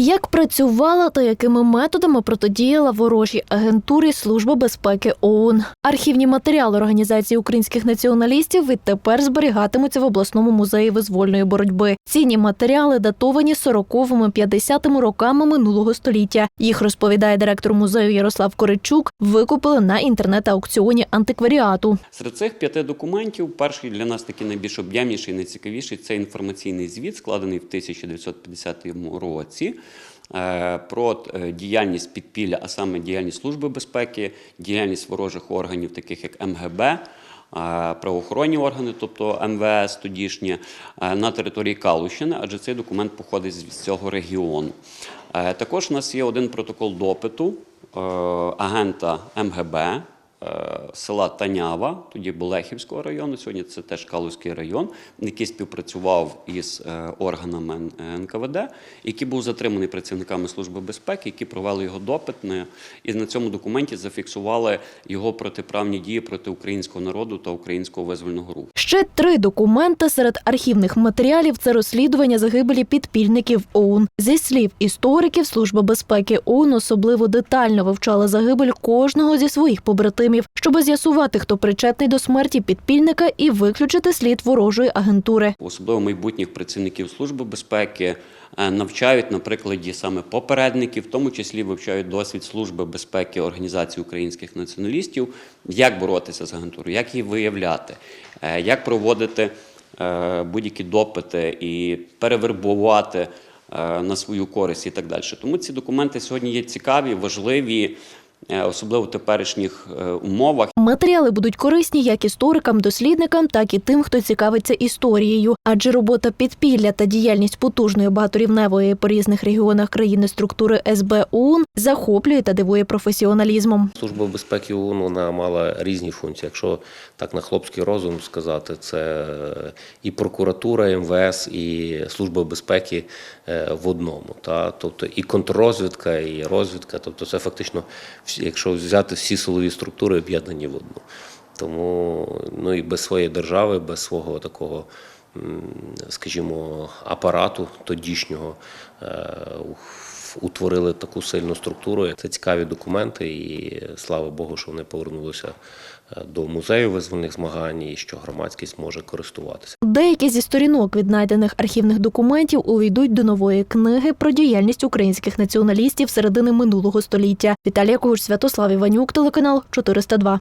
Як працювала та якими методами протидіяла ворожій агентурі Служба безпеки ООН? Архівні матеріали організації українських націоналістів відтепер зберігатимуться в обласному музеї визвольної боротьби. Цінні матеріали датовані 40-ми, 50-ми роками минулого століття. Їх розповідає директор музею Ярослав Коричук. Викупили на інтернет-аукціоні антикваріату. Серед цих п'яти документів перший для нас такий найбільш об'ємніший, найцікавіший це інформаційний звіт, складений в 1950 році. Е, Про е, діяльність підпілля, а саме діяльність Служби безпеки, діяльність ворожих органів, таких як МГБ, е, правоохоронні органи, тобто МВС тодішнє, на території Калущини, адже цей документ походить з цього регіону. Також у нас є один протокол допиту агента МГБ села Танява, тоді Болехівського району, сьогодні це теж Калузький район, який співпрацював із е, органами НКВД, який був затриманий працівниками Служби безпеки, які провели його допитне, і на цьому документі зафіксували його протиправні дії проти українського народу та українського визвольного руху. Ще три документи серед архівних матеріалів це розслідування загибелі підпільників ОУН. Зі слів істориків, Служба безпеки ОУН особливо детально вивчала загибель кожного зі своїх побратимів, щоб з'ясувати, хто причетний до смерті підпільника і виключити слід ворожої агентури. особливо майбутніх працівників Служби безпеки, е, навчають на прикладі саме попередників, в тому числі вивчають досвід Служби безпеки Організації українських націоналістів, як боротися з агентурою, як її виявляти, е, як проводити е, будь-які допити і перевербувати на свою користь і так далі. Тому ці документи сьогодні є цікаві, важливі, особливо в теперішніх е, умовах. Матеріали будуть корисні як історикам, дослідникам, так і тим, хто цікавиться історією. Адже робота підпілля та діяльність потужної багаторівневої по різних регіонах країни структури СБ ОУН захоплює та дивує професіоналізмом. Служба безпеки ООН вона мала різні функції. Якщо так на хлопський розум сказати, це і прокуратура, і МВС, і служба безпеки е, в одному. Та? Тобто і контррозвідка, і розвідка. Тобто це фактично, якщо взяти всі силові структури, об'єднані в одну. Тому ну і без своєї держави, без свого такого, скажімо, апарату тодішнього е, утворили таку сильну структуру. Це цікаві документи, і слава Богу, що вони повернулися е, до музею визвольних змагань, і що громадськість може користуватися. Деякі зі сторінок віднайдених архівних документів увійдуть до нової книги про діяльність українських націоналістів середини минулого століття. Віталія Когуш, Святослав Іванюк, телеканал 402.